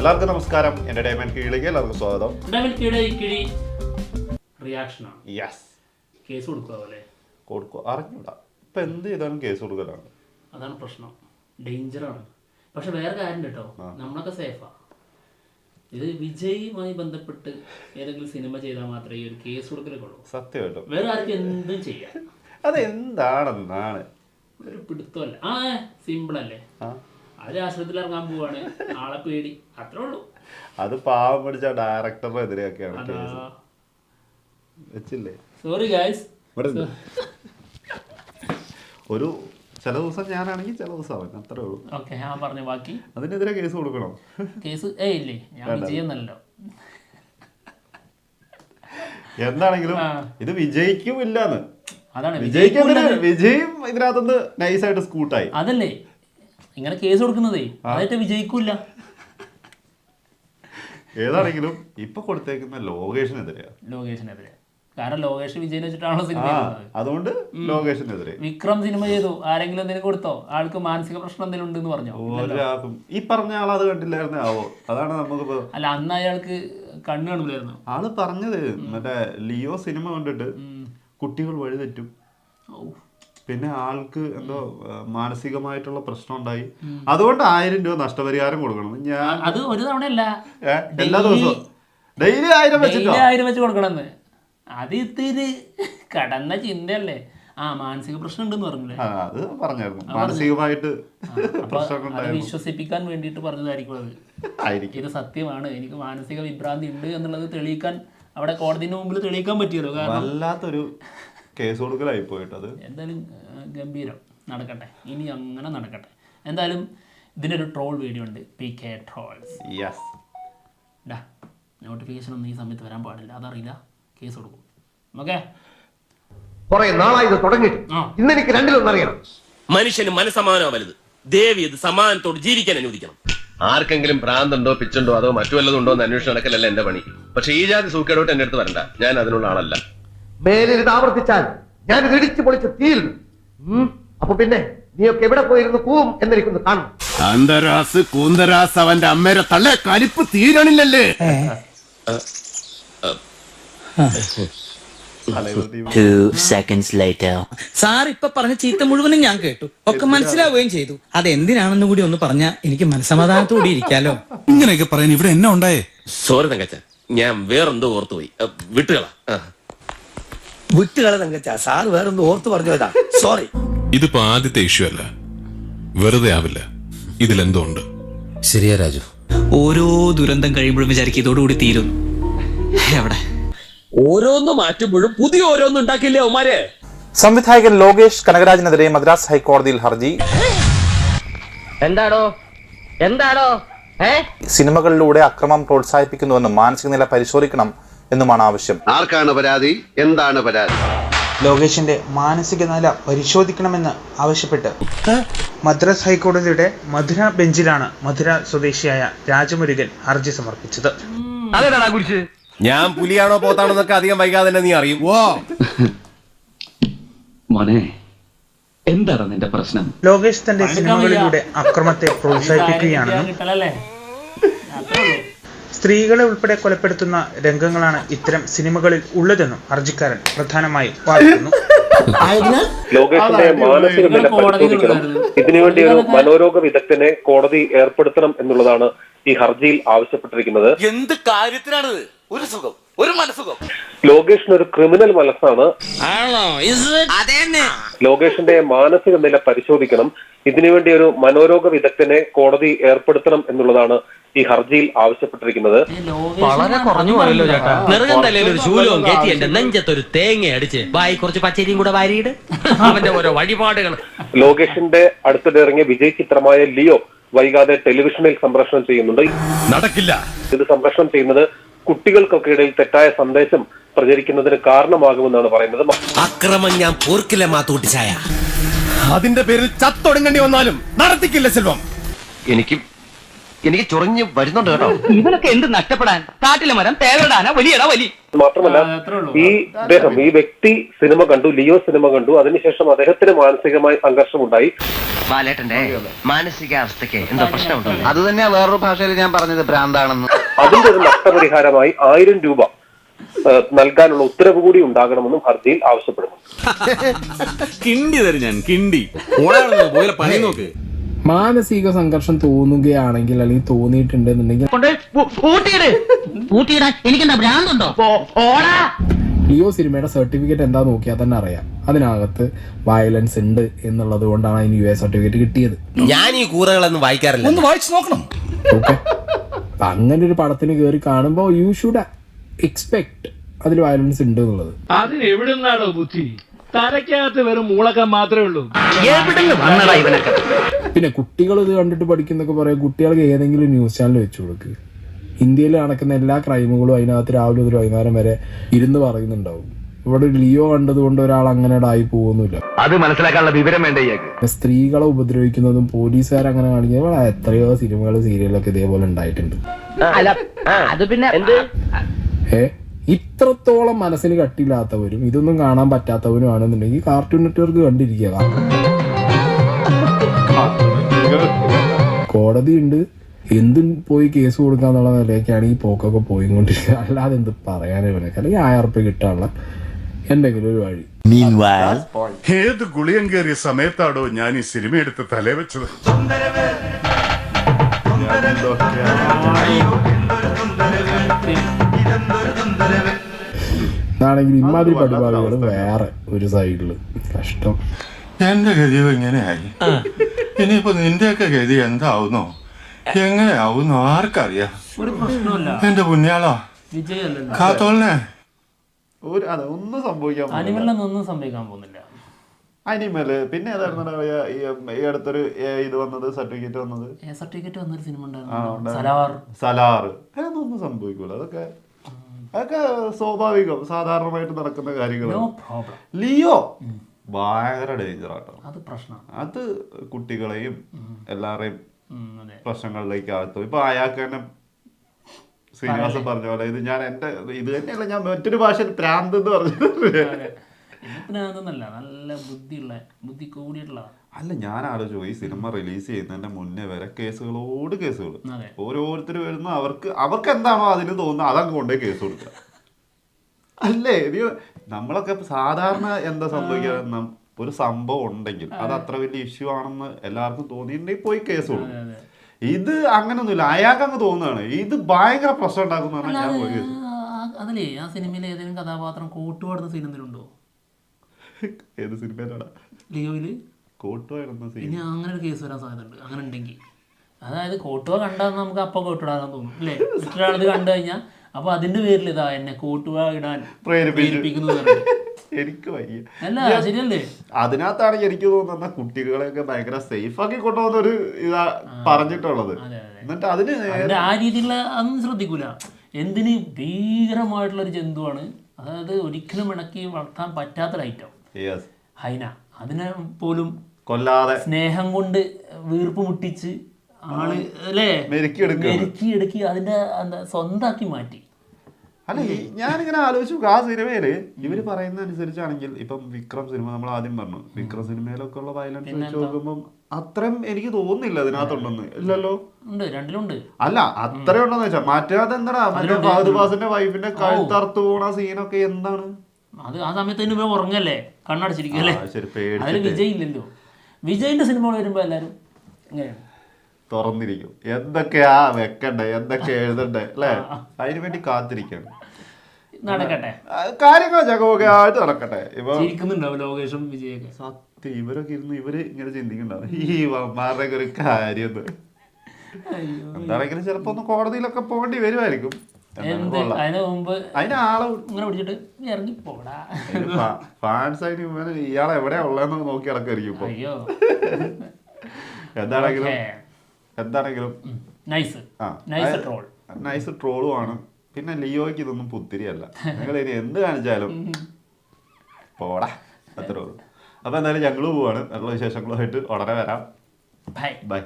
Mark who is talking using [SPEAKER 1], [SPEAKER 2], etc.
[SPEAKER 1] എല്ലാവർക്കും നമസ്കാരം. എന്റർടൈൻമെന്റ് കീഴിലേക്ക് എല്ലാവർക്കും സ്വാഗതം.
[SPEAKER 2] റിയാക്ഷനാണ്
[SPEAKER 1] യെസ്
[SPEAKER 2] കേസ് കൊടുക്കുക
[SPEAKER 1] കൊടുക്കുക. അറിഞ്ഞൂടാ. ഇപ്പൊ എന്ത് ചെയ്താലും കേസ് കൊടുക്കലാണ്.
[SPEAKER 2] അതാണ് പ്രശ്നം. ഡേഞ്ചറാണ് പക്ഷെ വേറെ കാര്യം കേട്ടോ. നമ്മളൊക്കെ സേഫാ ഇത് വിജയുമായി ബന്ധപ്പെട്ട് ഏതെങ്കിലും സിനിമ ചെയ്താൽ മാത്രമേ ഈ ഒരു കേസ് കൊടുക്കലൊക്കെ ഉള്ളൂ
[SPEAKER 1] സത്യമായിട്ടും
[SPEAKER 2] വേറെ ആർക്കും എന്തും ചെയ്യാം.
[SPEAKER 1] അതെന്താണെന്നാണ്?
[SPEAKER 2] ഒരു പിടുത്തമല്ല. ആ സിമ്പിൾ അല്ലേ?
[SPEAKER 1] ആ
[SPEAKER 2] അവർ ആശ്രമത്തിൽ ഇറങ്ങാൻ പോവാണ്. ആളെ പേടി. അത്രേ ഉള്ളൂ.
[SPEAKER 1] അത് പാവം പിടിച്ച ഡയറക്ടറുടെ എതിരെയൊക്കെയാണ്
[SPEAKER 2] അതാ.
[SPEAKER 1] കേസ് വെച്ചില്ലേ?
[SPEAKER 2] Sorry guys.
[SPEAKER 1] ഒരു ചില ദിവസം ഞാനാണെങ്കിൽ ചില ദിവസം അവൻ അത്രേ ഉള്ളൂ.
[SPEAKER 2] ഓക്കെ ഞാൻ പറഞ്ഞു ബാക്കി?
[SPEAKER 1] അതിനെതിരെ കേസ് കൊടുക്കണം?
[SPEAKER 2] കേസ് ഏ ഇല്ലേ. ഞാൻ വിജയെന്നല്ലോ.
[SPEAKER 1] എന്താണെങ്കിലും ഇത് വിജയിക്കും ഇല്ലാന്ന്
[SPEAKER 2] അതാണ്
[SPEAKER 1] വിജയിക്കും വിജയും ഇതിനകത്തുനിന്ന് നൈസായിട്ട് സ്കൂട്ടായി
[SPEAKER 2] അതല്ലേ. ഇങ്ങനെ കേസ് കൊടുക്കുന്നതേ അതായിട്ട് വിജയിക്കൂല.
[SPEAKER 1] ഏതാണെങ്കിലും ഇപ്പൊ കൊടുത്തേക്കുന്ന ലോകേഷിനെതിരെയാ.
[SPEAKER 2] ലോകേഷിനെതിരെ. കാരണം ലോകേഷ് വിജയനെ വെച്ചിട്ടാണല്ലോ സിനിമ
[SPEAKER 1] അതുകൊണ്ട് ലോകേഷിനെതിരെ.
[SPEAKER 2] വിക്രം സിനിമ ചെയ്തു. ആരെങ്കിലും എന്തെങ്കിലും കൊടുത്തോ? ആൾക്ക് മാനസിക പ്രശ്നം എന്തെങ്കിലും ഉണ്ടെന്ന് പറഞ്ഞു?
[SPEAKER 1] ഈ പറഞ്ഞ ആൾ അത് കണ്ടില്ലായിരുന്നു? ആവോ അതാണ് നമുക്ക്
[SPEAKER 2] അല്ല അന്ന് അയാൾക്ക് കണ്ണു കാണില്ലായിരുന്നു
[SPEAKER 1] ആൾ പറഞ്ഞത് മറ്റേ ലിയോ സിനിമ കണ്ടിട്ട് കുട്ടികൾ വഴിതെറ്റും. പിന്നെ ആൾക്ക് എന്തോ മാനസികമായിട്ടുള്ള പ്രശ്നം ഉണ്ടായി. അതുകൊണ്ട് ആയിരം രൂപ നഷ്ടപരിഹാരം കൊടുക്കണം. ഞാൻ
[SPEAKER 2] അത് ഒരു തവണയല്ല.
[SPEAKER 1] അല്ല എല്ലാ ദിവസവും. ഡെയിലി ആയിരം വെച്ചിട്ടോ?
[SPEAKER 2] ആയിരം വെച്ച് കൊടുക്കണമെന്ന്. അത് ഇത്തിരി കടന്ന ചിന്തയല്ലേ? ആ മാനസിക പ്രശ്നം ഉണ്ടെന്ന് പറഞ്ഞില്ലേ?
[SPEAKER 1] അത് പറഞ്ഞായിരുന്നു. മാനസികമായിട്ട്
[SPEAKER 2] വിശ്വസിപ്പിക്കാൻ വേണ്ടിട്ട് പറഞ്ഞതായിരിക്കും അത്. ഇത് സത്യമാണ്. എനിക്ക് മാനസിക വിഭ്രാന്തി ഉണ്ട് എന്നുള്ളത് തെളിയിക്കാൻ അവിടെ കോടതിന്റെ മുമ്പിൽ തെളിയിക്കാൻ പറ്റിയല്ലോ കാരണം
[SPEAKER 1] വല്ലാത്തൊരു കേസ് കൊടുക്കലായി പോയിട്ടത്.
[SPEAKER 2] എന്തായാലും ഗംഭീരം. നടക്കട്ടെ. ഇനി അങ്ങനെ നടക്കട്ടെ. എന്തായാലും ഇതിനൊരു ട്രോൾ വീഡിയോ ഉണ്ട്. പി കെ ട്രോൾസ്
[SPEAKER 1] യെസ്
[SPEAKER 2] ഡാ നോട്ടിഫിക്കേഷൻ ഒന്നും ഈ സമയത്ത് വരാൻ പാടില്ല. അതറിയില്ല. കേസ് കൊടുക്കും. ഓക്കെ
[SPEAKER 3] കുറെ നാളായി ഇത് തുടങ്ങിയിട്ട്. ഇന്ന് എനിക്ക് രണ്ടിലൊന്നറിയണം
[SPEAKER 4] മനുഷ്യന് മനസമാനമാണ് വലുത് ദേവി ഇത് സമാനത്തോട് ജീവിക്കാൻ അനുവദിക്കണം.
[SPEAKER 5] ആർക്കെങ്കിലും ഭ്രാന്തുണ്ടോ പിച്ചുണ്ടോ അതോ മറ്റു വല്ലതും ഉണ്ടോ എന്ന് അന്വേഷണം നടക്കലല്ല എന്റെ പണി. പക്ഷെ ഈ ജാതി സൂക്കേടോട്ട് എന്റെ അടുത്ത് വരണ്ട. ഞാൻ അതിനുള്ള ആളല്ല.
[SPEAKER 3] മേലിൽ ഇത് ആവർത്തിച്ചാൽ ഞാൻ ഇത് ഇടിച്ചു പൊളിച്ച് ഉം. അപ്പൊ പിന്നെ നീയൊക്കെ എവിടെ പോയിരുന്നു കൂവും എന്നെനിക്കൊന്ന് കാണും.
[SPEAKER 6] അന്തരാസ് കൂന്തരാസ് അവന്റെ അമ്മേരെ തള്ളെ കലിപ്പ് തീരണില്ലല്ലേ.
[SPEAKER 7] സാർ ഇപ്പൊ പറഞ്ഞ ചീത്ത മുഴുവനും ഞാൻ കേട്ടു. ഒക്കെ മനസ്സിലാവുകയും ചെയ്തു. അത് എന്തിനാണെന്ന് കൂടി ഒന്ന് പറഞ്ഞ എനിക്ക് മനസമാധാനത്തോടെ ഇരിക്കാലോ.
[SPEAKER 6] ഇങ്ങനെയൊക്കെ പറയാൻ ഇവിടെ എന്നാ ഉണ്ടായേ?
[SPEAKER 4] സോറി തങ്കച്ച ഞാൻ വേറെന്തോ ഓർത്തുപോയി. വിട്ടുകളാ.
[SPEAKER 7] വിട്ടുകളെ തങ്കച്ച. സാർ വേറൊന്ന് ഓർത്ത് പറഞ്ഞു സോറി
[SPEAKER 8] ഇതിപ്പോ ആദ്യത്തെ ഇഷ്യൂ അല്ല. വെറുതെ ആവില്ല. ഇതിലെന്തോ ഉണ്ട്
[SPEAKER 7] ശരിയാ രാജു.
[SPEAKER 9] ഓരോ ദുരന്തം കഴിയുമ്പോഴും വിചാരിക്കും ഇതോടുകൂടി തീരും. എവിടെ?
[SPEAKER 4] ഓരോന്ന് മാറ്റുമ്പോഴും പുതിയ ഓരോന്നും ഉണ്ടാക്കില്ലേ അവന്മാരെ?
[SPEAKER 10] സംവിധായകൻ ലോകേഷ് കനകരാജിനെതിരെ മദ്രാസ് ഹൈക്കോടതിയിൽ ഹർജി.
[SPEAKER 3] എന്താണോ എന്താണോ
[SPEAKER 10] സിനിമകളിലൂടെ അക്രമം പ്രോത്സാഹിപ്പിക്കുന്നുവെന്നും മാനസിക നില പരിശോധിക്കണം. എന്നുമാണ് ആവശ്യം
[SPEAKER 5] ആർക്കാണ് പരാതി എന്താണ് പരാതി
[SPEAKER 11] ലോകേഷിന്റെ മാനസിക നില പരിശോധിക്കണമെന്ന് ആവശ്യപ്പെട്ട് മദ്രാസ് ഹൈക്കോടതിയുടെ മധുര ബെഞ്ചിലാണ് മധുര സ്വദേശിയായ രാജമുരുകൻ ഹർജി സമർപ്പിച്ചത്
[SPEAKER 5] ഞാൻ പുലിയാണോ പോത്താണോന്നൊക്കെ അധികം വൈകാതെ തന്നെ നീ അറിയും
[SPEAKER 6] വാ
[SPEAKER 9] മോനെ എന്താണ് നിന്റെ പ്രശ്നം
[SPEAKER 11] ലോകേഷ് തന്റെ സിനിമകളിലൂടെ അക്രമത്തെ പ്രോത്സാഹിപ്പിക്കുകയാണെന്നും സ്ത്രീകളെ ഉൾപ്പെടെ കൊലപ്പെടുത്തുന്ന രംഗങ്ങളാണ് ഇത്തരം സിനിമകളിൽ ഉള്ളതെന്നും ഹർജിക്കാരൻ പ്രധാനമായി വാദിക്കുന്നു.
[SPEAKER 1] ലോകേഷിന്റെ മാനസിക
[SPEAKER 2] നില പരിശോധിക്കണം.
[SPEAKER 1] ഇതിനുവേണ്ടി ഒരു മനോരോഗ വിദഗ്ധനെ കോടതി ഏർപ്പെടുത്തണം എന്നുള്ളതാണ് ഈ ഹർജിയിൽ ആവശ്യപ്പെട്ടിരിക്കുന്നത്.
[SPEAKER 4] എന്ത് കാര്യത്തിനാണിത്? ഒരു സുഖം ഒരു മനസ്സുഖം.
[SPEAKER 1] ലോകേഷിന് ഒരു ക്രിമിനൽ മനസ്സാണ്. ലോകേഷിന്റെ മാനസിക നില പരിശോധിക്കണം. ഇതിനുവേണ്ടി ഒരു മനോരോഗ വിദഗ്ധനെ കോടതി ഏർപ്പെടുത്തണം എന്നുള്ളതാണ് ഈ ഹർജിയിൽ ആവശ്യപ്പെട്ടിരിക്കുന്നത്
[SPEAKER 2] വളരെ കുറഞ്ഞുപോയല്ലോ
[SPEAKER 4] ചേട്ടാ. തലയിൽ ഒരു ശൂലവും കയറ്റി എന്റെ നെഞ്ചത്തൊരു തേങ്ങ അടിച്ച് വായി കുറച്ച് പച്ചരിയും കൂടെ വാരിയിട് അവന്റെ ഓരോ വഴിപാടുകൾ.
[SPEAKER 1] ലോകേഷിന്റെ അടുത്തിടെ ഇറങ്ങിയ വിജയ് ചിത്രമായ ലിയോ വൈകാതെ ടെലിവിഷനിൽ സംപ്രേഷണം ചെയ്യുന്നുണ്ട്.
[SPEAKER 6] നടക്കില്ല.
[SPEAKER 1] ഇത് സംപ്രേഷണം ചെയ്യുന്നത് കുട്ടികൾക്കൊക്കെ ഇടയിൽ തെറ്റായ സന്ദേശം പ്രചരിക്കുന്നതിന് കാരണമാകുമെന്നാണ് പറയുന്നത്.
[SPEAKER 4] അക്രമം ഞാൻ പോർക്കില്ല മാത്തൂട്ടിച്ചായ
[SPEAKER 6] അതിന്റെ പേരിൽ ചത്തൊടുങ്ങേണ്ടി വന്നാലും നടത്തിക്കില്ല സെൽവം.
[SPEAKER 5] എനിക്ക്
[SPEAKER 3] എനിക്ക് ചൊറിഞ്ഞ് വരുന്നുണ്ട് കേട്ടോ.
[SPEAKER 7] ഇവനൊക്കെ എന്ത് നഷ്ടപ്പെടാൻ? കാട്ടിലെ മരം തേവരടാന? വലിയടാ വലി.
[SPEAKER 1] മാത്രമല്ല
[SPEAKER 2] ഉള്ളൂ.
[SPEAKER 1] ഈ അദ്ദേഹം ഈ വ്യക്തി സിനിമ കണ്ടു ലിയോ സിനിമ കണ്ടു അതിനുശേഷം അദ്ദേഹത്തിന് മാനസികമായി സംഘർഷമുണ്ടായി.
[SPEAKER 3] ബാലേട്ടന്റെ മാനസികാവസ്ഥക്ക് എന്തോ പ്രശ്നമുണ്ടോ. അത് തന്നെയാ വേറൊരു ഭാഷയിൽ ഞാൻ പറഞ്ഞത് ഭ്രാന്താണെന്ന്.
[SPEAKER 1] അതിന്റെ ഒരു നഷ്ടപരിഹാരമായി ആയിരം രൂപ നൽകാനുള്ള ഉത്തരവ് കൂടി ഉണ്ടാകണമെന്നും ഹർജിയിൽ ആവശ്യപ്പെടുന്നു.
[SPEAKER 6] കിണ്ടി തരും ഞാൻ കിണ്ടി. പണി നോക്ക്.
[SPEAKER 12] മാനസിക സംഘർഷം തോന്നുകയാണെങ്കിൽ അല്ലെങ്കിൽ തോന്നിയിട്ടുണ്ടെന്നുണ്ടെങ്കിൽ ലിയോ സിനിമയുടെ സർട്ടിഫിക്കറ്റ് എന്താ നോക്കിയാൽ തന്നെ അറിയാം. അതിനകത്ത് വയലൻസ് ഉണ്ട് എന്നുള്ളത് കൊണ്ടാണ് അതിന് യു എ സർട്ടിഫിക്കറ്റ് കിട്ടിയത്.
[SPEAKER 4] ഞാൻ ഈ കൂറകളൊന്നും വായിക്കാറില്ല.
[SPEAKER 6] ഒന്ന് വായിച്ചു നോക്കണം.
[SPEAKER 12] ഓക്കെ. അങ്ങനെ ഒരു പടത്തിന് കയറി കാണുമ്പോൾ യു ഷുഡ് എക്സ്പെക്ട് അതിൽ വയലൻസ് ഉണ്ട് എന്നുള്ളത്.
[SPEAKER 7] അതിന് നിന്നാണോ ബുദ്ധി? തലയ്ക്കകത്ത് വെറും മൂളക്കം മാത്രമേ ഉള്ളൂ.
[SPEAKER 3] എവിടുന്ന് വന്നടാ ഇവനൊക്കെ?
[SPEAKER 12] പിന്നെ കുട്ടികൾ ഇത് കണ്ടിട്ട് പഠിക്കുന്നൊക്കെ പറയാം കുട്ടികൾക്ക് ഏതെങ്കിലും ന്യൂസ് ചാനൽ വെച്ചു കൊടുക്ക്. ഇന്ത്യയിൽ നടക്കുന്ന എല്ലാ ക്രൈമുകളും അതിനകത്ത് രാവിലെ മുതൽ വൈകുന്നേരം വരെ ഇരുന്ന് പറയുന്നുണ്ടാവും. ഇവിടെ ഒരു ലിയോ കണ്ടതുകൊണ്ട് ഒരാൾ അങ്ങനെ ആയി പോകുന്നില്ല.
[SPEAKER 3] അത് മനസ്സിലാക്കാനുള്ള വിവരം വേണ്ട
[SPEAKER 12] സ്ത്രീകളെ ഉപദ്രവിക്കുന്നതും പോലീസുകാർ അങ്ങനെ കാണിക്കുന്നത് എത്രയോ സിനിമകൾ സീരിയലൊക്കെ ഇതേപോലെ ഉണ്ടായിട്ടുണ്ട്.
[SPEAKER 7] അത് പിന്നെ
[SPEAKER 12] ഏ ഇത്രത്തോളം മനസ്സിന് കട്ടിയില്ലാത്തവരും ഇതൊന്നും കാണാൻ പറ്റാത്തവരും ആണെന്നുണ്ടെങ്കിൽ കാർട്ടൂൺ നെറ്റ്വർക്ക് കണ്ടിരിക്കുക. കോടതി ഉണ്ട് എന്തും പോയി കേസ് കൊടുക്കാന്നുള്ള നിലയ്ക്കാണ് ഈ പോക്കൊക്കെ പോയിക്കൊണ്ടിരിക്കുക അല്ലാതെ എന്ത് പറയാനേ ഇവനൊക്കെ അല്ലെങ്കിൽ ആയിരം ഉറുപ്പ്യ കിട്ടാനുള്ള എന്തെങ്കിലും ഒരു വഴി.
[SPEAKER 6] ഏത് ഗുളിയം കയറിയ സമയത്താടോ ഞാൻ ഈ സിനിമ എടുത്ത് തലേ വെച്ചത്
[SPEAKER 12] ഇതാണെങ്കിൽ ഇമാതിരി പരിപാടികൾ വേറെ ഒരു സൈഡിൽ. കഷ്ടം.
[SPEAKER 6] എന്റെ ഗതി എങ്ങനെയായി ഇനിയിപ്പോ നിന്റെയൊക്കെ ഗതി എന്താവുന്നോ? എങ്ങനെയാവുന്നോ ആർക്കറിയാ? എന്റെ പുണ്യാളോ. കാത്തോളിനെ.
[SPEAKER 13] ഒരു അതെ ഒന്നും സംഭവിക്കാൻ പോകുന്നില്ല.
[SPEAKER 2] അനിമലിനൊന്നും ഒന്നും സംഭവിക്കാൻ പോകുന്നില്ല.
[SPEAKER 13] അനിമൽ. പിന്നെ ഏതായിരുന്നു ഈ- അടുത്തൊരു ഇത് വന്നത് സർട്ടിഫിക്കറ്റ് വന്നത്?
[SPEAKER 2] സർട്ടിഫിക്കറ്റ് വന്നൊരു സിനിമ ഉണ്ടായിരുന്നു. സലാർ.
[SPEAKER 13] സലാർ. അതൊന്നും സംഭവിക്കൂല. അതൊക്കെ അതൊക്കെ സ്വാഭാവികം. സാധാരണമായിട്ട് നടക്കുന്ന കാര്യങ്ങൾ
[SPEAKER 2] നോ പ്രോബ്ലം
[SPEAKER 13] ലിയോ? ഭയങ്കര ഡേഞ്ചർ ആട്ടോ.
[SPEAKER 2] അത് പ്രശ്നം.
[SPEAKER 13] അത് കുട്ടികളെയും എല്ലാവരെയും പ്രശ്നങ്ങളിലേക്ക് ആഴ്ത്തും ഇപ്പൊ അയാൾക്ക് തന്നെ ശ്രീനിവാസൻ പറഞ്ഞ പോലെ ഇത് ഞാൻ എന്റെ ഇത് തന്നെയല്ല ഞാൻ മറ്റൊരു ഭാഷയിൽ പ്രാന്ത് എന്ന് പറഞ്ഞത്.
[SPEAKER 2] നല്ല ബുദ്ധിയുള്ള ബുദ്ധി കൂടിയിട്ടുള്ള
[SPEAKER 13] അല്ല ഞാൻ ആലോചിച്ചു ഈ സിനിമ റിലീസ് ചെയ്യുന്നതിന്റെ മുന്നേ വരെ കേസുകളോട് കേസുകൾ. ഓരോരുത്തർ വരുന്ന അവർക്ക് അവർക്ക് എന്താണോ അതിന് തോന്നുന്നത് അതങ്ങ് കൊണ്ടുപോയി കേസ് കൊടുക്കുക. അല്ലേ? ഇത് നമ്മളൊക്കെ സാധാരണ എന്താ സംഭവിക്കുക ഒരു സംഭവം ഉണ്ടെങ്കിൽ അത് അത്ര വലിയ ഇഷ്യൂ ആണെന്ന് എല്ലാവർക്കും തോന്നിയിട്ടുണ്ടെങ്കിൽ പോയി കേസ് കൊടുക്കും. ഇത് അങ്ങനൊന്നുമില്ല. അയാൾക്ക് അങ്ങ് തോന്നുകയാണ്. ഇത് ഭയങ്കര പ്രശ്നം ഉണ്ടാക്കുന്നതാണ് ഞാൻ പോയി കേസ്
[SPEAKER 2] ആ- അതിലേ ആ സിനിമയിൽ ഏതെങ്കിലും കഥാപാത്രം കോട്ടുപാടുന്ന സീൻ എന്തെങ്കിലും ഉണ്ടോ
[SPEAKER 13] ഏത് സിനിമയിലാണ് ലിയോയിൽ? സീൻ.
[SPEAKER 2] ഇനി അങ്ങനെ ഒരു കേസ് വരാൻ സാധ്യതയുണ്ട്. അങ്ങനെ ഉണ്ടെങ്കിൽ അതായത് കോട്ടുവ കണ്ടാൽ നമുക്ക് അപ്പം കോട്ടിടാൻ തോന്നും അല്ലേ? മറ്റൊരാളത് കണ്ടു കഴിഞ്ഞാൽ അപ്പൊ അതിന്റെ പേരിൽ ഇതാ എന്നെ കൂട്ടുവാടാൻ ഇടാൻ പ്രേരിപ്പിക്കുന്നു എന്ന് പറഞ്ഞിട്ട്.
[SPEAKER 13] എനിക്ക് വയ്യ.
[SPEAKER 2] അല്ല ശരിയല്ലേ?
[SPEAKER 13] അതിനകത്താണ് എനിക്ക് തോന്നുന്ന കുട്ടികളെയൊക്കെ ഭയങ്കര സേഫ് ആക്കി കൊണ്ടുപോകുന്ന ഒരു ഇതാ പറഞ്ഞിട്ടുള്ളത്. എന്നിട്ട് അതിന്
[SPEAKER 2] ആ രീതിയിലുള്ള അതൊന്നും ശ്രദ്ധിക്കൂല. എന്തിന് ഭീകരമായിട്ടുള്ള ഒരു ജന്തുവാണ്. അതായത് ഒരിക്കലും ഇണക്കി വളർത്താൻ പറ്റാത്തൊരു ഐറ്റം. ഹൈന. അതിനെ പോലും
[SPEAKER 13] കൊല്ലാതെ.
[SPEAKER 2] സ്നേഹം കൊണ്ട് വീർപ്പ് മുട്ടിച്ച് ആൾ അല്ലേ. മെരുക്കിയെടുക്കി അതിന്റെ സ്വന്താക്കി മാറ്റി.
[SPEAKER 13] അല്ല ഞാനിങ്ങനെ ആലോചിച്ചു ആ സിനിമയിൽ ഇവർ പറയുന്ന അനുസരിച്ചാണെങ്കിൽ ഇപ്പം വിക്രം സിനിമ നമ്മൾ ആദ്യം പറഞ്ഞു. വിക്രം സിനിമയിലൊക്കെ ഉള്ള വയലൻസ് വെച്ച് നോക്കുമ്പോൾ അത്രയും എനിക്ക് തോന്നുന്നില്ല അതിനകത്തുണ്ടെന്ന്. ഇല്ലല്ലോ?
[SPEAKER 2] ഉണ്ട് രണ്ടിലുണ്ട്.
[SPEAKER 13] അല്ല അത്ര ഉണ്ടെന്ന് വെച്ചാ മാറ്റാതെ എന്താണ് മറ്റേ. ഫഹദ് വൈഫിന്റെ കഴുത്തറുത്ത് പോണ സീനൊക്കെ എന്താണ്?
[SPEAKER 2] അത് ആ സമയത്ത് ഇനി ഉറങ്ങല്ലേ?
[SPEAKER 13] ശരി,
[SPEAKER 2] അതിൽ വിജയ് ഇല്ലല്ലോ. വിജയിന്റെ സിനിമകൾ വരുമ്പോ എല്ലാരും ഇങ്ങനെയാണ്
[SPEAKER 13] തുറന്നിരിക്കും. എന്തൊക്കെയാ വെക്കണ്ടേ? എന്തൊക്കെ എഴുതണ്ടേ? അല്ലേ? അതിനു വേണ്ടി കാത്തിരിക്കണം.
[SPEAKER 2] നടക്കട്ടെ.
[SPEAKER 13] കാര്യങ്ങൾ ചകമൊക്കെ ആയിട്ട് നടക്കട്ടെ. ഇപ്പൊ
[SPEAKER 2] ലോകേഷും വിജയൊക്കെ?
[SPEAKER 13] സത്യം ഇവരൊക്കെ ഇരുന്ന് ഇവർ ഇങ്ങനെ ചിന്തിക്കണ്ടാവും ഈ വന്മാരുടെ ഒരു കാര്യം. എന്താണെങ്കിലും ചിലപ്പോ ഒന്ന് കോടതിയിലൊക്കെ പോകേണ്ടി വരുമായിരിക്കും. ഇയാളെവിടെയാ
[SPEAKER 2] എന്ത്?
[SPEAKER 13] കൊള്ളാം.
[SPEAKER 2] അതിന്
[SPEAKER 13] ആളെ
[SPEAKER 2] ഇങ്ങനെ പിടിച്ചിട്ട് "നീ ഇറങ്ങി പോടാ.
[SPEAKER 13] ഫാൻസ് ഇവന് ഇയാളെ എവിടെയാ ഉള്ളതെന്ന് നോക്കി നടക്കായിരിക്കും ഇപ്പൊ. എന്താണെങ്കിലും. എന്താണെങ്കിലും
[SPEAKER 2] നൈസ് നൈസ് ട്രോൾ
[SPEAKER 13] നൈസ് ട്രോളും ആണ്. പിന്നെ ലിയോയ്ക്ക് ഇതൊന്നും പുത്തിരിയല്ല. നിങ്ങൾ ഇനി എന്ത് കാണിച്ചാലും പോടാ. അത്രേ ഉള്ളൂ. അപ്പൊ എന്തായാലും ഞങ്ങൾ പോവാണ്. നല്ല വിശേഷങ്ങളുമായിട്ട് ഉടനെ വരാം.
[SPEAKER 2] Bye
[SPEAKER 13] bye